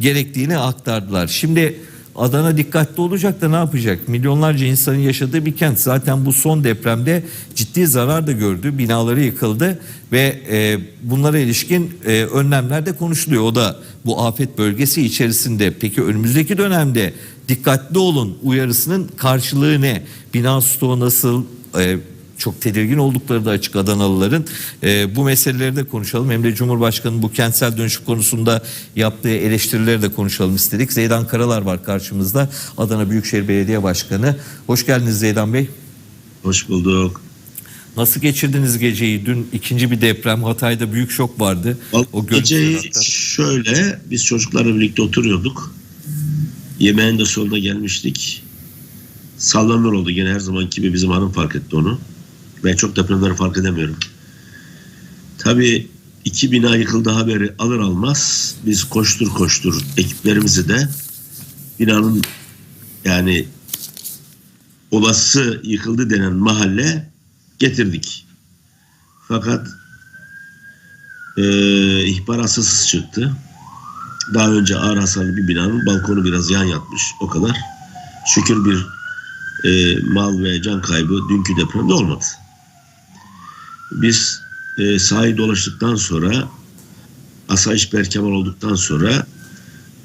gerektiğini aktardılar. Şimdi Adana dikkatli olacak da ne yapacak? Milyonlarca insanın yaşadığı bir kent. Zaten bu son depremde ciddi zarar da gördü. Binaları yıkıldı ve e, bunlara ilişkin e, önlemler de konuşuluyor. O da bu afet bölgesi içerisinde. Peki önümüzdeki dönemde dikkatli olun uyarısının karşılığı ne? Bina stoğu nasıl? E, çok tedirgin oldukları da açık Adanalıların. Ee, bu meseleleri de konuşalım. Hem de Cumhurbaşkanı'nın bu kentsel dönüşüm konusunda yaptığı eleştirileri de konuşalım istedik. Zeydan Karalar var karşımızda. Adana Büyükşehir Belediye Başkanı. Hoş geldiniz Zeydan Bey. Hoş bulduk. Nasıl geçirdiniz geceyi? Dün ikinci bir deprem. Hatay'da büyük şok vardı. O geceyi hatta. şöyle biz çocuklarla birlikte oturuyorduk. Yemeğin de sonuna gelmiştik. Sallanlar oldu gene her zaman gibi bizim hanım fark etti onu. Ben çok depremleri fark edemiyorum. Tabii iki bina yıkıldı haberi alır almaz biz koştur koştur ekiplerimizi de binanın yani olası yıkıldı denen mahalle getirdik. Fakat e, ihbar asılsız çıktı. Daha önce ağır hasarlı bir binanın balkonu biraz yan yatmış. O kadar. Şükür bir e, mal ve can kaybı dünkü depremde olmadı. Biz e, sahayı dolaştıktan sonra asayiş berkemal olduktan sonra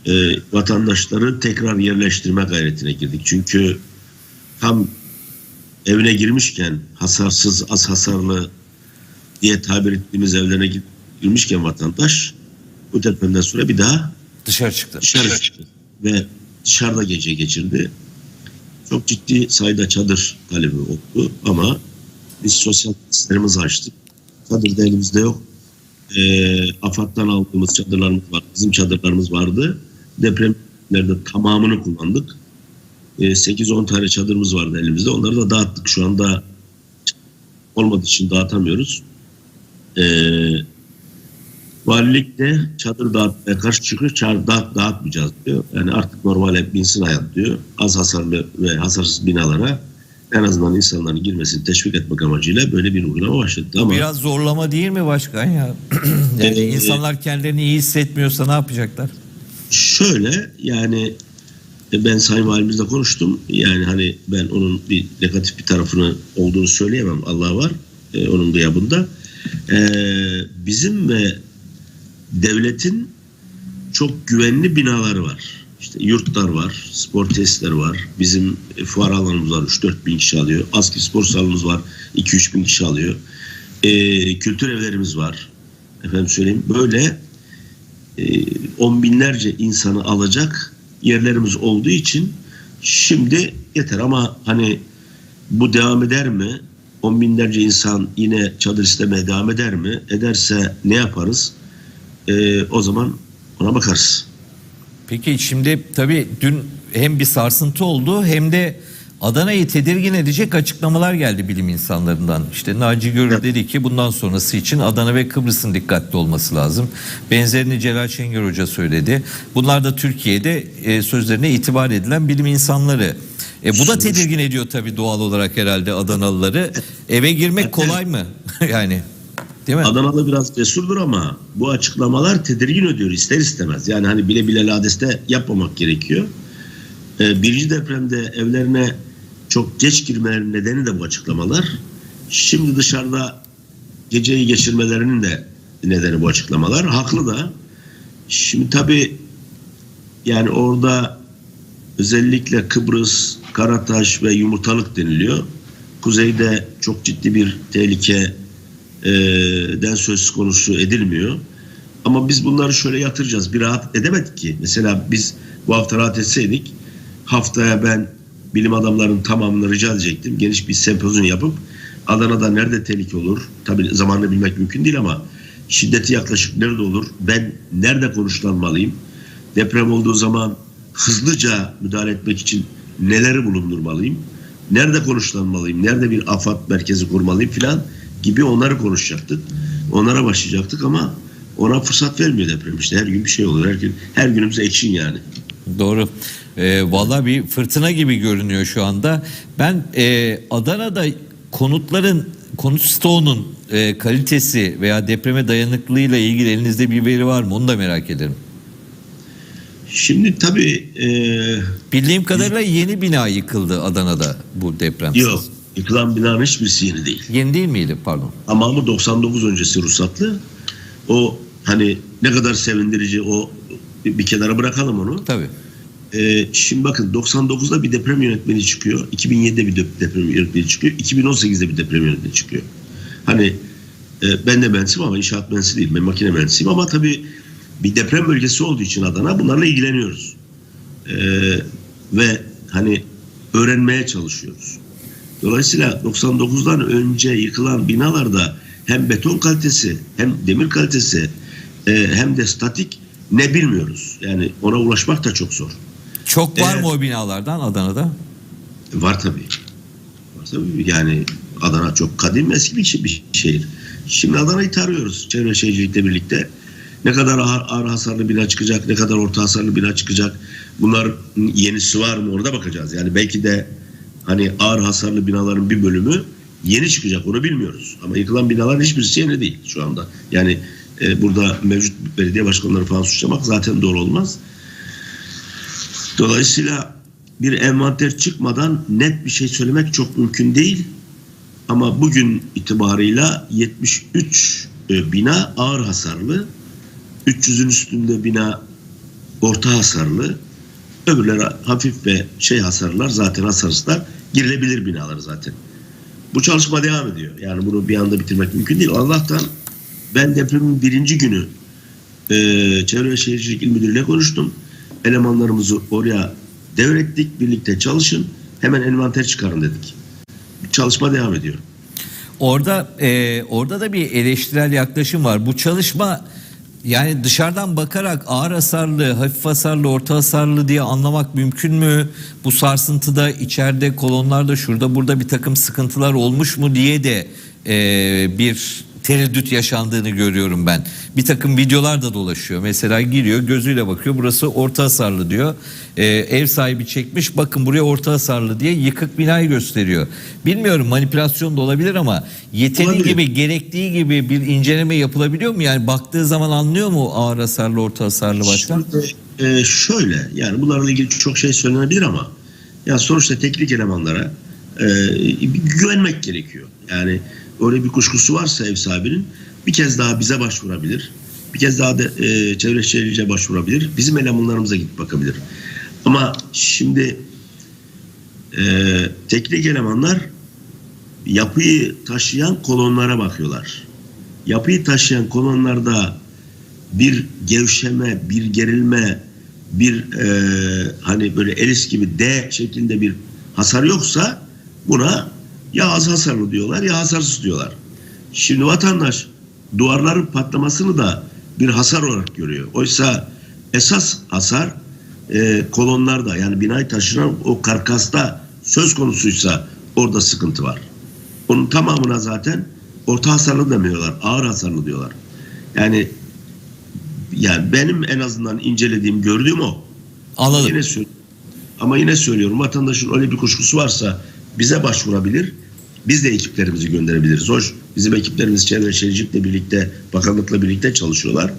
e, vatandaşları tekrar yerleştirme gayretine girdik. Çünkü tam evine girmişken hasarsız az hasarlı diye tabir ettiğimiz evlerine gir- girmişken vatandaş bu depremden sonra bir daha Dışarı çıktı. dışarı çıktı ve dışarıda gece geçirdi. Çok ciddi sayıda çadır talebi oldu ama biz sosyal tesislerimizi açtık. Çadır da elimizde yok. Ee, AFAD'dan aldığımız çadırlarımız var. Bizim çadırlarımız vardı. Depremlerde tamamını kullandık. Ee, 8-10 tane çadırımız vardı elimizde. Onları da dağıttık. Şu anda olmadığı için dağıtamıyoruz. Ee, Valilik de çadır dağıtmaya karşı çıkıyor. Çadır dağıt, dağıtmayacağız diyor. Yani artık normale binsin hayat diyor. Az hasarlı ve hasarsız binalara en azından insanların girmesini teşvik etmek amacıyla böyle bir uygulama başlattı. Ama Biraz zorlama değil mi başkan ya? yani Ee, insanlar kendilerini iyi hissetmiyorsa ne yapacaklar? şöyle yani e, ben Sayın Valimizle konuştum. Yani hani ben onun bir negatif bir tarafını olduğunu söyleyemem. Allah var. e, onun gıyabında. E, bizim ve devletin çok güvenli binaları var. İşte yurtlar var, spor tesisleri var. Bizim e, fuar alanımız var 3-4 bin kişi alıyor. Askeri spor salonumuz var 2-3 bin kişi alıyor. E, kültür evlerimiz var. Efendim söyleyeyim böyle e, on binlerce insanı alacak yerlerimiz olduğu için şimdi yeter ama hani bu devam eder mi? On binlerce insan yine çadır istemeye devam eder mi? Ederse ne yaparız? E, o zaman ona bakarız. Peki şimdi tabii dün hem bir sarsıntı oldu hem de Adana'yı tedirgin edecek açıklamalar geldi bilim insanlarından. İşte Naci Görür dedi ki bundan sonrası için Adana ve Kıbrıs'ın dikkatli olması lazım. Benzerini Celal Şengör Hoca söyledi. Bunlar da Türkiye'de e, sözlerine itibar edilen bilim insanları. E, bu da tedirgin ediyor tabii doğal olarak herhalde Adanalıları. Eve girmek kolay mı? yani değil mi? Adanalı biraz cesurdur ama bu açıklamalar tedirgin ediyor ister istemez. Yani hani bile bile ladeste yapmamak gerekiyor. Ee, birinci depremde evlerine çok geç girmelerinin nedeni de bu açıklamalar. Şimdi dışarıda geceyi geçirmelerinin de nedeni bu açıklamalar. Haklı da. Şimdi tabii yani orada özellikle Kıbrıs, Karataş ve Yumurtalık deniliyor. Kuzeyde çok ciddi bir tehlike e, den söz konusu edilmiyor. Ama biz bunları şöyle yatıracağız. Bir rahat edemedik ki. Mesela biz bu hafta rahat etseydik haftaya ben bilim adamlarının tamamını rica edecektim. Geniş bir sempozyum yapıp Adana'da nerede tehlike olur? Tabii zamanını bilmek mümkün değil ama şiddeti yaklaşık nerede olur? Ben nerede konuşlanmalıyım? Deprem olduğu zaman hızlıca müdahale etmek için neleri bulundurmalıyım? Nerede konuşlanmalıyım? Nerede bir afat merkezi kurmalıyım filan gibi onları konuşacaktık. Onlara başlayacaktık ama ona fırsat vermiyor deprem işte. Her gün bir şey oluyor. Her gün her günümüz ekşin yani. Doğru. Ee, Valla bir fırtına gibi görünüyor şu anda. Ben e, Adana'da konutların konut stoğunun e, kalitesi veya depreme dayanıklılığıyla ilgili elinizde bir veri var mı? Onu da merak ederim. Şimdi tabii e, Bildiğim kadarıyla yeni bina yıkıldı Adana'da bu deprem. yok yıkılan binanın hiçbirisi yeni değil. Yeni değil miydi pardon? Tamamı 99 öncesi ruhsatlı. O hani ne kadar sevindirici o bir kenara bırakalım onu. Tabii. Ee, şimdi bakın 99'da bir deprem yönetmeni çıkıyor. 2007'de bir dep- deprem yönetmeni çıkıyor. 2018'de bir deprem yönetmeni çıkıyor. Hani e, ben de mühendisiyim ama inşaat mühendisi değil. Ben makine mühendisiyim ama tabii bir deprem bölgesi olduğu için Adana bunlarla ilgileniyoruz. Ee, ve hani öğrenmeye çalışıyoruz. Dolayısıyla 99'dan önce yıkılan binalarda hem beton kalitesi hem demir kalitesi e, hem de statik ne bilmiyoruz. Yani ona ulaşmak da çok zor. Çok var Evet. mı o binalardan Adana'da? Var tabii. Var tabii. Yani Adana çok kadim eski bir, şe- bir şehir. Şimdi Adana'yı tarıyoruz çevre şehircilikle birlikte. Ne kadar ağır, ağır hasarlı bina çıkacak, ne kadar orta hasarlı bina çıkacak. Bunlar yenisi var mı orada bakacağız. Yani belki de hani ağır hasarlı binaların bir bölümü yeni çıkacak onu bilmiyoruz. Ama yıkılan binaların hiçbirisi yeni değil şu anda. Yani e, burada mevcut belediye başkanları falan suçlamak zaten doğru olmaz. Dolayısıyla bir envanter çıkmadan net bir şey söylemek çok mümkün değil. Ama bugün itibarıyla 73 e, bina ağır hasarlı, 300'ün üstünde bina orta hasarlı, öbürleri hafif ve şey hasarlar zaten hasarsızlar girilebilir binalar zaten. Bu çalışma devam ediyor. Yani bunu bir anda bitirmek mümkün değil. Allah'tan ben depremin birinci günü e, Çevre ve Şehircilik İl Müdürü'yle konuştum. Elemanlarımızı oraya devrettik. Birlikte çalışın. Hemen envanter çıkarın dedik. Çalışma devam ediyor. Orada e, orada da bir eleştirel yaklaşım var. Bu çalışma yani dışarıdan bakarak ağır hasarlı, hafif hasarlı, orta hasarlı diye anlamak mümkün mü? Bu sarsıntıda içeride kolonlarda şurada burada bir takım sıkıntılar olmuş mu diye de e, bir tereddüt yaşandığını görüyorum ben. Bir takım videolar da dolaşıyor. Mesela giriyor gözüyle bakıyor burası orta hasarlı diyor. E, ev sahibi çekmiş bakın buraya orta hasarlı diye yıkık binayı gösteriyor. Bilmiyorum manipülasyon da olabilir ama yeteri Olabilir. gibi gerektiği gibi bir inceleme yapılabiliyor mu? Yani baktığı zaman anlıyor mu ağır hasarlı orta hasarlı başkan? Şimdi, e, şöyle yani bunlarla ilgili çok şey söylenebilir ama ya sonuçta teknik elemanlara e, güvenmek gerekiyor. Yani öyle bir kuşkusu varsa ev sahibinin bir kez daha bize başvurabilir. Bir kez daha da e, çevre şehirciye başvurabilir. Bizim elemanlarımıza gidip bakabilir. Ama şimdi e, teknik elemanlar yapıyı taşıyan kolonlara bakıyorlar. Yapıyı taşıyan kolonlarda bir gevşeme, bir gerilme, bir e, hani böyle elis gibi D şeklinde bir hasar yoksa buna ya az hasarlı diyorlar ya hasarsız diyorlar. Şimdi vatandaş duvarların patlamasını da bir hasar olarak görüyor. Oysa esas hasar e, kolonlarda yani binayı taşıran o karkasta söz konusuysa orada sıkıntı var. Onun tamamına zaten orta hasarlı demiyorlar, ağır hasarlı diyorlar. Yani yani benim en azından incelediğim, gördüğüm o. Anladım. Yine. Ama yine söylüyorum vatandaşın öyle bir kuşkusu varsa bize başvurabilir. Biz de ekiplerimizi gönderebiliriz. Hoş bizim ekiplerimiz Çevre Şehircilik'le birlikte, bakanlıkla birlikte çalışıyorlar.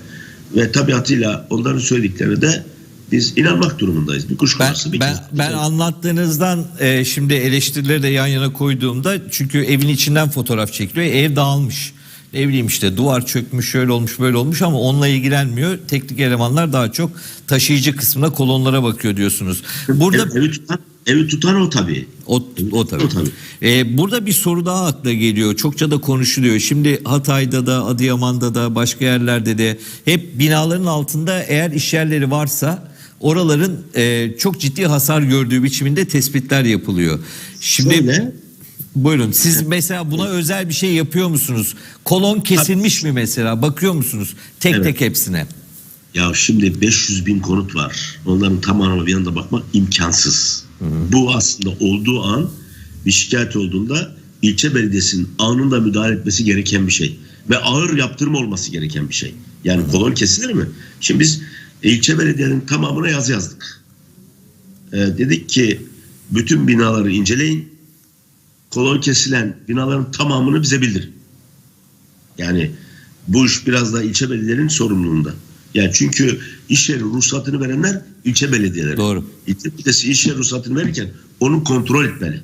Ve tabiatıyla onların söylediklerine de biz inanmak durumundayız. Bir kuşku Ben varsa bir ben ben anlattığınızdan e, şimdi eleştirileri de yan yana koyduğumda çünkü evin içinden fotoğraf çekiliyor. Ev dağılmış. Ne bileyim işte duvar çökmüş, şöyle olmuş, böyle olmuş ama onunla ilgilenmiyor. Teknik elemanlar daha çok taşıyıcı kısmına, kolonlara bakıyor diyorsunuz. Burada Ev- evi, tutan, evi tutan o tabii. O, o tabii. O tabii. Ee, burada bir soru daha akla geliyor. Çokça da konuşuluyor. Şimdi Hatay'da da, Adıyaman'da da, başka yerlerde de hep binaların altında eğer iş yerleri varsa oraların e, çok ciddi hasar gördüğü biçiminde tespitler yapılıyor. Şimdi Şöyle, buyurun siz mesela buna özel bir şey yapıyor musunuz? Kolon kesilmiş mi mesela? Bakıyor musunuz tek Evet. tek hepsine? Ya şimdi 500 bin konut var. Onların tamamına bir yanda bakmak imkansız. Bu aslında olduğu an bir şikayet olduğunda ilçe belediyesinin anında müdahale etmesi gereken bir şey. Ve ağır yaptırım olması gereken bir şey. Yani kolon kesilir mi? Şimdi biz ilçe belediyenin tamamına yazı yazdık. Ee, dedik ki bütün binaları inceleyin. Kolon kesilen binaların tamamını bize bildirin. Yani bu iş biraz da ilçe belediyenin sorumluluğunda. Yani çünkü iş yeri ruhsatını verenler ilçe belediyeleri. Doğru. İlçe belediyesi iş yeri ruhsatını verirken onu kontrol etmeli.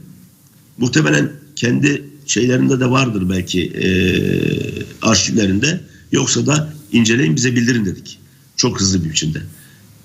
Muhtemelen kendi şeylerinde de vardır belki eee, arşivlerinde. Yoksa da inceleyin bize bildirin dedik. Çok hızlı bir biçimde.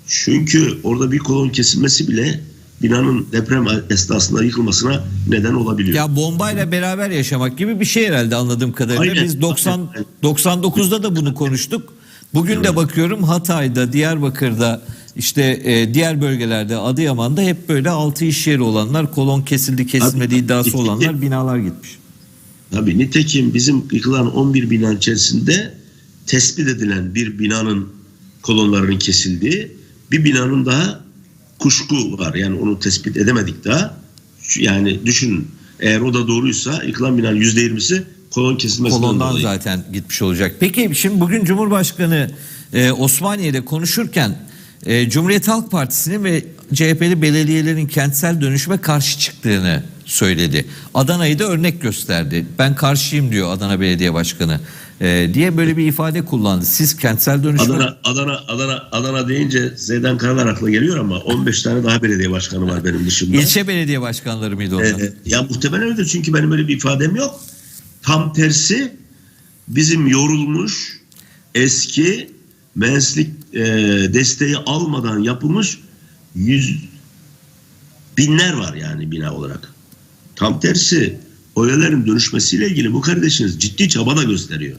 Çünkü orada bir kolon kesilmesi bile binanın deprem esnasında yıkılmasına neden olabiliyor. Ya bombayla beraber yaşamak gibi bir şey herhalde anladığım kadarıyla. Aynen. Biz 90 Aynen. 99'da da bunu konuştuk. Bugün de bakıyorum Hatay'da, Diyarbakır'da işte e, diğer bölgelerde Adıyaman'da hep böyle altı iş yeri olanlar, kolon kesildi kesilmedi Tabii. iddiası olanlar binalar gitmiş. Tabii nitekim bizim yıkılan 11 bina içerisinde tespit edilen bir binanın kolonlarının kesildiği, bir binanın daha kuşku var. Yani onu tespit edemedik daha. Yani düşünün eğer o da doğruysa yıkılan binanın %20'si kolon kesilmesinden Kolondan dolayı. zaten gitmiş olacak. Peki şimdi bugün Cumhurbaşkanı e, Osmaniye'de konuşurken e, Cumhuriyet Halk Partisi'nin ve CHP'li belediyelerin kentsel dönüşüme karşı çıktığını söyledi. Adana'yı da örnek gösterdi. Ben karşıyım diyor Adana Belediye Başkanı e, diye böyle bir ifade kullandı. Siz kentsel dönüşüme... Adana, Adana, Adana, Adana deyince Zeydan Karalar akla geliyor ama 15 tane daha belediye başkanı var benim dışımda. İlçe belediye başkanları mıydı onlar? Ee, ya muhtemelen öyledir çünkü benim öyle bir ifadem yok. Tam tersi bizim yorulmuş eski mühendislik e, desteği almadan yapılmış yüz binler var yani bina olarak. Tam tersi oyelerin dönüşmesiyle ilgili bu kardeşiniz ciddi çaba da gösteriyor.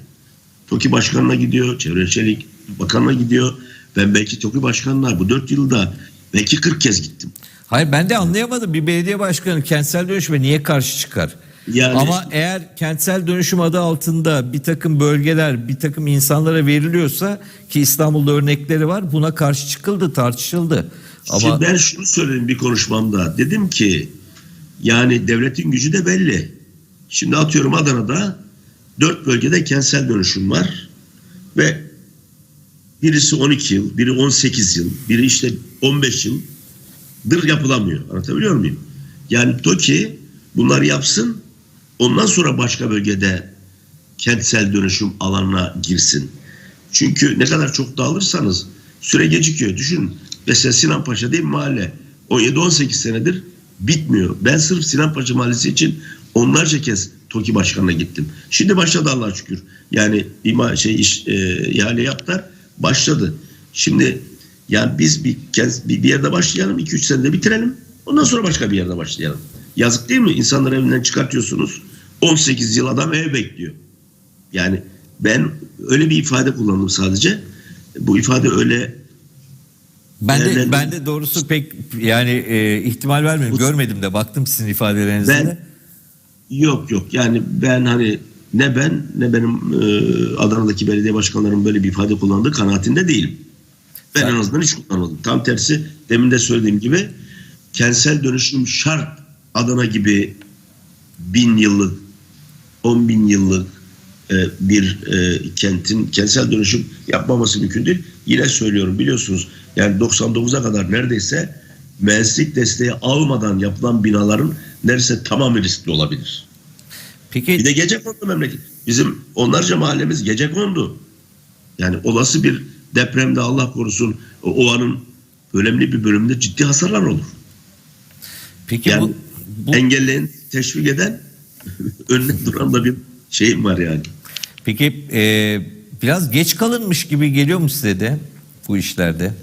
TOKİ Başkanı'na gidiyor, Çevre Çelik Bakanı'na gidiyor. Ben belki TOKİ Başkanı'na bu dört yılda belki 40 kez gittim. Hayır ben de anlayamadım. Bir belediye başkanı kentsel dönüşüme niye karşı çıkar? Yani- Ama eğer kentsel dönüşüm adı altında bir takım bölgeler, bir takım insanlara veriliyorsa ki İstanbul'da örnekleri var buna karşı çıkıldı, tartışıldı. Ama Şimdi ben şunu söyledim bir konuşmamda. Dedim ki yani devletin gücü de belli. Şimdi atıyorum Adana'da dört bölgede kentsel dönüşüm var ve birisi 12 yıl, biri 18 yıl, biri işte 15 yıldır yapılamıyor. Anlatabiliyor muyum? Yani TOKİ bunları yapsın ondan sonra başka bölgede kentsel dönüşüm alanına girsin. Çünkü ne kadar çok dağılırsanız süre gecikiyor. Düşünün mesela Sinan Paşa değil mahalle 17-18 senedir bitmiyor. Ben sırf Sinan Paşa Mahallesi için onlarca kez TOKİ Başkanı'na gittim. Şimdi başladı Allah'a şükür. Yani ima şey iş e, ihale yaptılar. Başladı. Şimdi yani biz bir, bir bir yerde başlayalım 2-3 senede bitirelim. Ondan sonra başka bir yerde başlayalım. Yazık değil mi? İnsanları evinden çıkartıyorsunuz. 18 yıl adam ev bekliyor. Yani ben öyle bir ifade kullandım sadece. Bu ifade öyle ben de ben de doğrusu pek yani e, ihtimal vermiyorum. Görmedim de baktım sizin ifadelerinize Ben- de. yok yok. Yani ben hani ne ben ne benim e, Adana'daki belediye başkanlarının böyle bir ifade kullandığı kanaatinde değilim. Ben Sen- en azından hiç kullanmadım. Tam tersi demin de söylediğim gibi kentsel dönüşüm şart Adana gibi bin yıllık, on bin yıllık e, bir e, kentin kentsel dönüşüm yapmaması mümkün değil. Yine söylüyorum biliyorsunuz yani 99'a kadar neredeyse mühendislik desteği almadan yapılan binaların neredeyse tamamı riskli olabilir. Peki Bir de gece kondu memleket. Bizim onlarca mahallemiz gece kondu. Yani olası bir depremde Allah korusun o, o anın önemli bir bölümünde ciddi hasarlar olur. peki Yani bu, bu engelleyen, teşvik eden önüne duran da bir şeyim var yani. Peki e, biraz geç kalınmış gibi geliyor mu size de bu işlerde?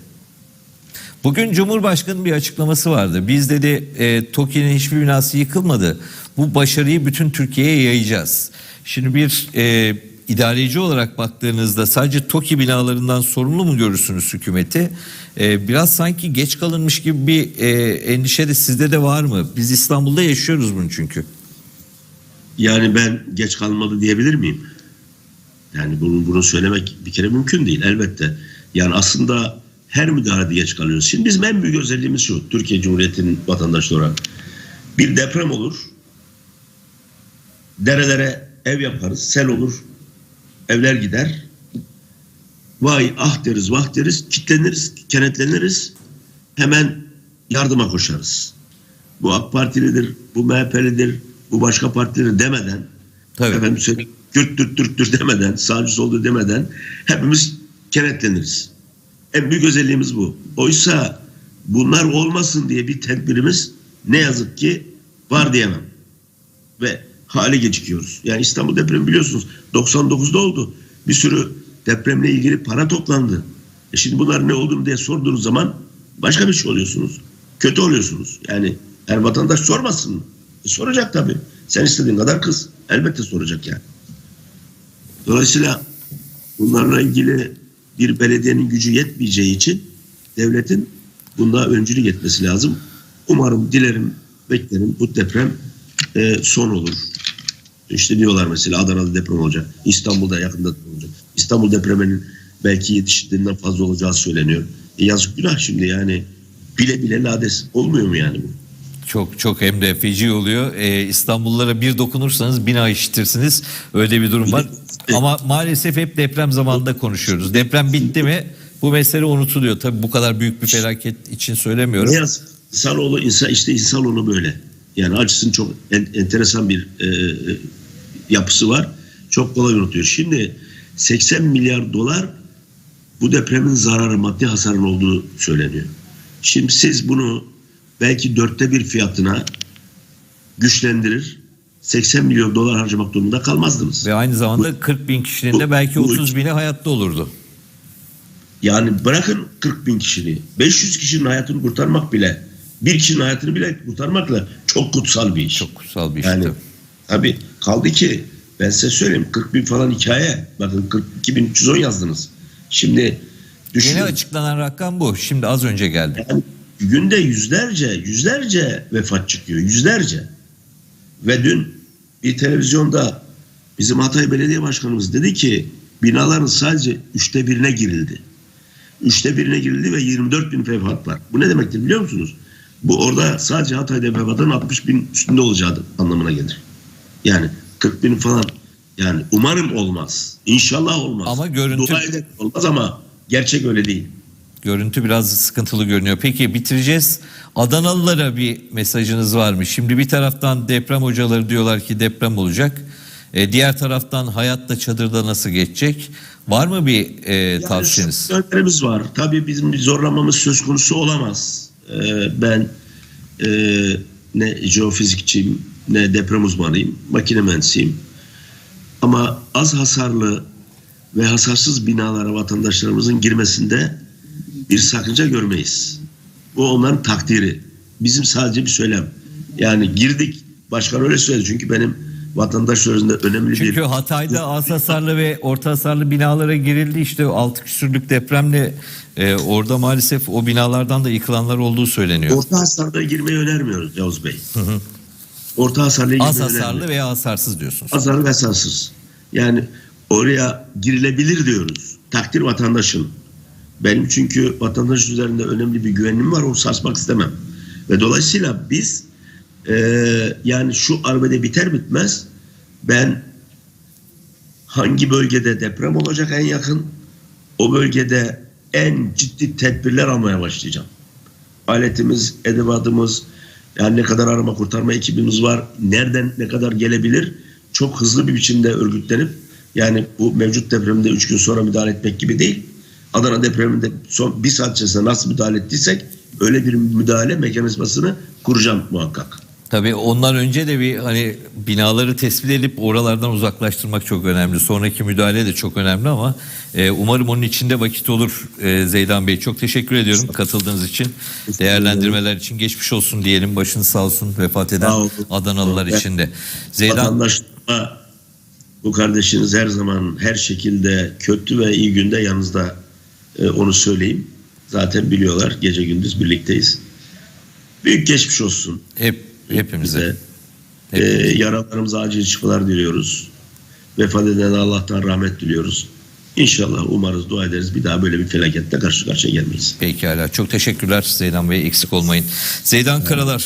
Bugün Cumhurbaşkanı'nın bir açıklaması vardı. Biz dedi e, TOKİ'nin hiçbir binası yıkılmadı. Bu başarıyı bütün Türkiye'ye yayacağız. Şimdi bir e, idareci olarak baktığınızda sadece TOKİ binalarından sorumlu mu görürsünüz hükümeti? E, biraz sanki geç kalınmış gibi bir e, endişe de sizde de var mı? Biz İstanbul'da yaşıyoruz bunu çünkü. Yani ben geç kalmadı diyebilir miyim? Yani bunu, bunu söylemek bir kere mümkün değil elbette. Yani aslında her müdahalede geç kalıyoruz. Şimdi bizim en büyük özelliğimiz şu. Türkiye Cumhuriyeti'nin vatandaşları olarak. Bir deprem olur. Derelere ev yaparız. Sel olur. Evler gider. Vay ah deriz vah deriz. Kitleniriz, kenetleniriz. Hemen yardıma koşarız. Bu AK Partilidir, bu MHP'lidir, bu başka partilidir demeden Tabii. efendim söyleyeyim, Kürt Türk Türktür demeden, sağcı solcu demeden hepimiz kenetleniriz. En büyük özelliğimiz bu. Oysa bunlar olmasın diye bir tedbirimiz ne yazık ki var diyemem. Ve hale gecikiyoruz. Yani İstanbul depremi biliyorsunuz 99'da oldu. Bir sürü depremle ilgili para toplandı. E şimdi bunlar ne olduğunu diye sorduğunuz zaman başka bir şey oluyorsunuz. Kötü oluyorsunuz. Yani her vatandaş sormasın mı? E soracak tabii. Sen istediğin kadar kız. Elbette soracak yani. Dolayısıyla bunlarla ilgili bir belediyenin gücü yetmeyeceği için devletin bunda öncülük etmesi lazım. Umarım, dilerim, beklerim bu deprem e, son olur. İşte diyorlar mesela Adana'da deprem olacak. İstanbul'da yakında olacak. İstanbul depreminin belki yetiştiğinden fazla olacağı söyleniyor. E yazık günah şimdi yani bile bile lades olmuyor mu yani bu? Çok çok hem de feci oluyor. Ee, İstanbullulara bir dokunursanız bina işitirsiniz. Öyle bir durum var. Ama maalesef hep deprem zamanında konuşuyoruz. Deprem bitti mi bu mesele unutuluyor. Tabii bu kadar büyük bir felaket için söylemiyorum. Ne yazık. İnsanoğlu insan işte insanoğlu böyle. Yani acısının çok en- enteresan bir e, e, yapısı var. Çok kolay unutuyor. Şimdi 80 milyar dolar bu depremin zararı, maddi hasarın olduğu söyleniyor. Şimdi siz bunu belki dörtte bir fiyatına güçlendirir, 80 milyon dolar harcamak durumunda kalmazdınız. Ve aynı zamanda 40 bin kişinin de bu- belki bu- 30 bini hayatta olurdu. Yani bırakın 40 bin kişini, 500 kişinin hayatını kurtarmak bile, bir kişinin hayatını bile kurtarmakla çok kutsal bir iş. Çok kutsal bir iş. Yani tabii. tabii kaldı ki ben size söyleyeyim 40 bin falan hikaye. Bakın 42 bin 310 yazdınız. Şimdi düşünün. Yeni açıklanan rakam bu. Şimdi az önce geldi. Yani günde yüzlerce, yüzlerce vefat çıkıyor. Yüzlerce. Ve dün bir televizyonda bizim Hatay Belediye Başkanımız dedi ki binaların sadece üçte birine girildi. Üçte birine girildi ve 24 bin vefat var. Bu ne demektir biliyor musunuz? Bu orada sadece Hatay'da vefatın 60 bin üstünde olacağı anlamına gelir. Yani 40 bin falan yani umarım olmaz. İnşallah olmaz. Ama görüntü- Dua edelim olmaz ama gerçek öyle değil. Görüntü biraz sıkıntılı görünüyor. Peki bitireceğiz. Adanalılara bir mesajınız var mı? Şimdi bir taraftan deprem hocaları diyorlar ki deprem olacak. E, diğer taraftan hayatta çadırda nasıl geçecek? Var mı bir e, Yani tavsiyeniz? şu Önlerimiz var. Tabii bizim bir zorlamamız söz konusu olamaz. Ee, ben e, ne jeofizikçiyim deprem uzmanıyım. Makine mühendisiyim. Ama az hasarlı ve hasarsız binalara vatandaşlarımızın girmesinde bir sakınca görmeyiz. Bu onların takdiri. Bizim sadece bir söylem. Yani girdik. Başkan öyle söyledi. Çünkü benim vatandaş üzerinde önemli Çünkü bir... Hatay'da az hasarlı ve orta hasarlı binalara girildi. İşte 6 küsürlük depremle e, orada maalesef o binalardan da yıkılanlar olduğu söyleniyor. Orta hasarda girmeyi önermiyoruz Yavuz Bey. Orta girmeyi Az hasarlı veya hasarsız diyorsunuz. Hasarlı ve hasarsız. Yani oraya girilebilir diyoruz. Takdir vatandaşın. Benim çünkü vatandaş üzerinde önemli bir güvenim var. Onu sarsmak istemem. Ve dolayısıyla biz eee, yani şu arbede biter bitmez ben hangi bölgede deprem olacak en yakın o bölgede en ciddi tedbirler almaya başlayacağım. Aletimiz, edevatımız, yani ne kadar arama kurtarma ekibimiz var, nereden ne kadar gelebilir çok hızlı bir biçimde örgütlenip yani bu mevcut depremde 3 gün sonra müdahale etmek gibi değil. Adana depreminde son bir saat içerisinde nasıl müdahale ettiysek öyle bir müdahale mekanizmasını kuracağım muhakkak. Tabii ondan önce de bir hani binaları tespit edip oralardan uzaklaştırmak çok önemli. Sonraki müdahale de çok önemli ama e, umarım onun içinde vakit olur e, Zeydan Bey. Çok teşekkür ediyorum katıldığınız için. Değerlendirmeler için geçmiş olsun diyelim. Başınız sağ olsun vefat eden. Adanalılar için de. Zeydan Vatandaşlığa bu kardeşiniz her zaman her şekilde kötü ve iyi günde yanınızda e, onu söyleyeyim. Zaten biliyorlar gece gündüz birlikteyiz. Büyük geçmiş olsun. hep hepimize. Bize. E, yaralarımıza acil şifalar diliyoruz. Vefat eden Allah'tan rahmet diliyoruz. İnşallah umarız dua ederiz bir daha böyle bir felaketle karşı karşıya gelmeyiz. Pekala. Çok teşekkürler Zeydan Bey. Eksik olmayın. Zeydan Karalar